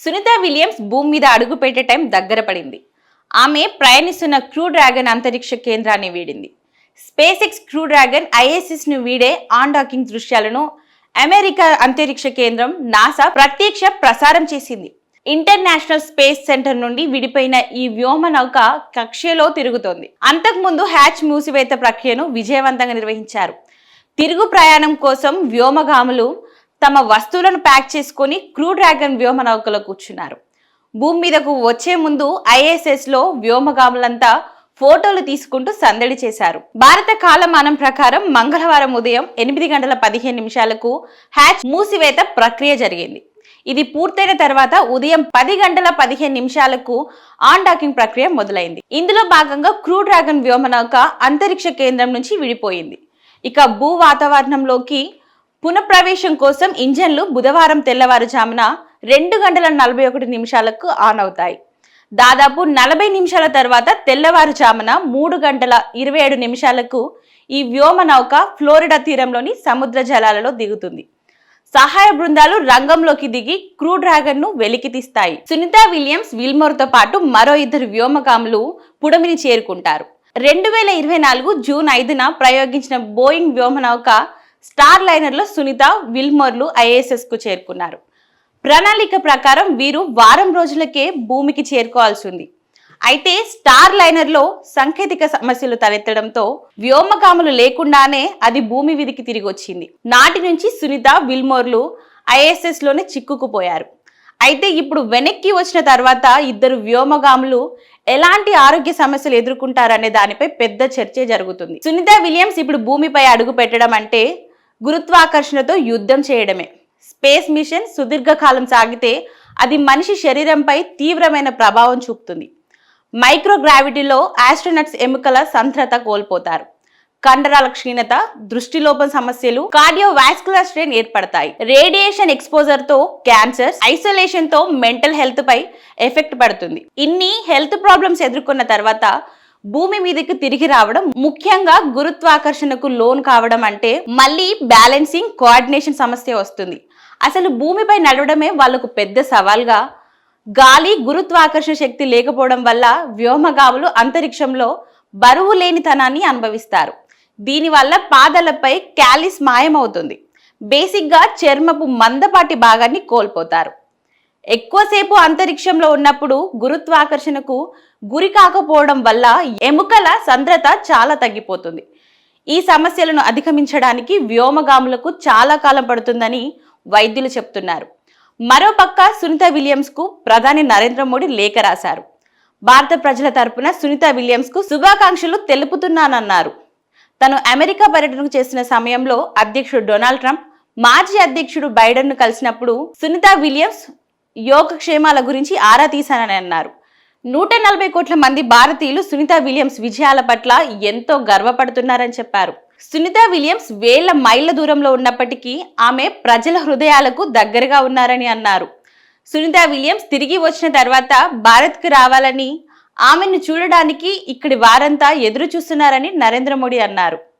Sunitha Williams భూమి మీద అడుగు పెట్టే టైం దగ్గర పడింది. ఆమె ప్రయాణిస్తున్న క్రూ డ్రాగన్ అంతరిక్ష కేంద్రాన్ని వీడింది. స్పేస్ ఎక్స్ క్రూ డ్రాగన్ ఐఎస్ఎస్ను వీడే ఆన్ డాకింగ్ దృశ్యాలను అమెరికా అంతరిక్ష కేంద్రం నాసా ప్రత్యక్ష ప్రసారం చేసింది. ఇంటర్నేషనల్ స్పేస్ సెంటర్ నుండి విడిపోయిన ఈ వ్యోమ నౌక కక్ష్యలో తిరుగుతోంది. అంతకుముందు హ్యాచ్ మూసివేత ప్రక్రియను విజయవంతంగా నిర్వహించారు. తిరుగు ప్రయాణం కోసం వ్యోమగాములు తమ వస్తువులను ప్యాక్ చేసుకొని క్రూ డ్రాగన్ వ్యోమ నౌకలో కూర్చున్నారు. భూమి మీదకు వచ్చే ముందు ఐఎస్ఎస్లో వ్యోమగాములంతా ఫోటోలు తీసుకుంటూ సందడి చేశారు. భారత కాలమానం ప్రకారం మంగళవారం ఉదయం ఎనిమిది గంటల పదిహేను నిమిషాలకు హ్యాచ్ మూసివేత ప్రక్రియ జరిగింది. ఇది పూర్తయిన తర్వాత ఉదయం పది గంటల పదిహేను నిమిషాలకు ఆన్ డాకింగ్ ప్రక్రియ మొదలైంది. ఇందులో భాగంగా క్రూ డ్రాగన్ వ్యోమనౌక అంతరిక్ష కేంద్రం నుంచి విడిపోయింది. ఇక భూ వాతావరణంలోకి పునఃప్రవేశం కోసం ఇంజన్లు బుధవారం తెల్లవారుజామున రెండు గంటల నలభై ఒకటి నిమిషాలకు ఆన్ అవుతాయి. దాదాపు నలభై నిమిషాల తర్వాత తెల్లవారుజామున మూడు గంటల ఇరవై ఏడు నిమిషాలకు ఈ వ్యోమ నౌక ఫ్లోరిడా తీరంలోని సముద్ర జలాలలో దిగుతుంది. సహాయ బృందాలు రంగంలోకి దిగి క్రూ డ్రాగన్ను వెలికి తీస్తాయి. సునీత విలియమ్స్ విల్మోర్తో పాటు మరో ఇద్దరు వ్యోమగాములు పుడమిని చేరుకుంటారు. రెండు వేల ఇరవై నాలుగు జూన్ ఐదున ప్రయోగించిన బోయింగ్ వ్యోమనౌక స్టార్ లైనర్లో సునీత విల్మోర్లు ఐఏఎస్ఎస్కు చేరుకున్నారు. ప్రణాళిక ప్రకారం వీరు వారం రోజులకే భూమికి చేరుకోవాల్సి ఉంది. అయితే స్టార్ లైనర్లో సాంకేతిక సమస్యలు తలెత్తడంతో వ్యోమగాములు లేకుండానే అది భూమి విధికి తిరిగి వచ్చింది. నాటి నుంచి సునీత విల్మోర్లు ఐఎస్ఎస్లోనే చిక్కుకుపోయారు. అయితే ఇప్పుడు వెనక్కి వచ్చిన తర్వాత ఇద్దరు వ్యోమగాములు ఎలాంటి ఆరోగ్య సమస్యలు ఎదుర్కొంటారనే దానిపై పెద్ద చర్చ జరుగుతుంది. సునీత విలియమ్స్ ఇప్పుడు భూమిపై అడుగు పెట్టడం అంటే గురుత్వాకర్షణతో యుద్ధం చేయడమే. స్పేస్ మిషన్ సుదీర్ఘకాలం సాగితే అది మనిషి శరీరంపై తీవ్రమైన ప్రభావం చూపుతుంది. మైక్రోగ్రావిటీలో ఆస్ట్రోనట్స్ ఎముకల సంత్రత కోల్పోతారు. కండరాల క్షీణత దృష్టిలోపం సమస్యలు కార్డియోవాస్కులర్ స్ట్రెయిన్ ఏర్పడతాయి. రేడియేషన్ ఎక్స్పోజర్తో క్యాన్సర్ ఐసోలేషన్తో మెంటల్ హెల్త్ పై ఎఫెక్ట్ పడుతుంది. ఇన్ని హెల్త్ ప్రాబ్లమ్స్ ఎదుర్కొన్న తర్వాత భూమి మీదకి తిరిగి రావడం ముఖ్యంగా గురుత్వాకర్షణకు లోన్ కావడం అంటే మళ్ళీ బ్యాలెన్సింగ్ కోఆర్డినేషన్ సమస్య వస్తుంది. అసలు భూమిపై నడవడమే వాళ్ళకు పెద్ద సవాల్గా. గాలి గురుత్వాకర్షణ శక్తి లేకపోవడం వల్ల వ్యోమగాములు అంతరిక్షంలో బరువు లేనితనాన్ని అనుభవిస్తారు. దీనివల్ల పాదలపై క్యాలిస్ మాయమవుతుంది. బేసిక్గా చర్మపు మందపాటి భాగాన్ని కోల్పోతారు. ఎక్కువసేపు అంతరిక్షంలో ఉన్నప్పుడు గురుత్వాకర్షణకు గురి కాకపోవడం వల్ల ఎముకల సంద్రత చాలా తగ్గిపోతుంది. ఈ సమస్యలను అధిగమించడానికి వ్యోమగాములకు చాలా కాలం పడుతుందని వైద్యులు చెప్తున్నారు. మరోపక్క సునీత విలియమ్స్కు ప్రధాని నరేంద్ర మోడీ లేఖ రాశారు. భారత ప్రజల తరపున సునీత విలియమ్స్కు శుభాకాంక్షలు తెలుపుతున్నానన్నారు. తను అమెరికా పర్యటనకు చేసిన సమయంలో అధ్యక్షుడు డొనాల్డ్ ట్రంప్ మాజీ అధ్యక్షుడు బైడెన్ను కలిసినప్పుడు సునీత విలియమ్స్ యోగక్షేమాల గురించి ఆరా తీశానని అన్నారు. నూట నలభై కోట్ల మంది భారతీయులు సునీత విలియమ్స్ విజయాల పట్ల ఎంతో గర్వపడుతున్నారని చెప్పారు. సునీత విలియమ్స్ వేల మైళ్ళ దూరంలో ఉన్నప్పటికీ ఆమె ప్రజల హృదయాలకు దగ్గరగా ఉన్నారని అన్నారు. సునీత విలియమ్స్ తిరిగి వచ్చిన తర్వాత భారత్కు రావాలని ఆమెను చూడడానికి ఇక్కడి వారంతా ఎదురు చూస్తున్నారని నరేంద్ర మోడీ అన్నారు.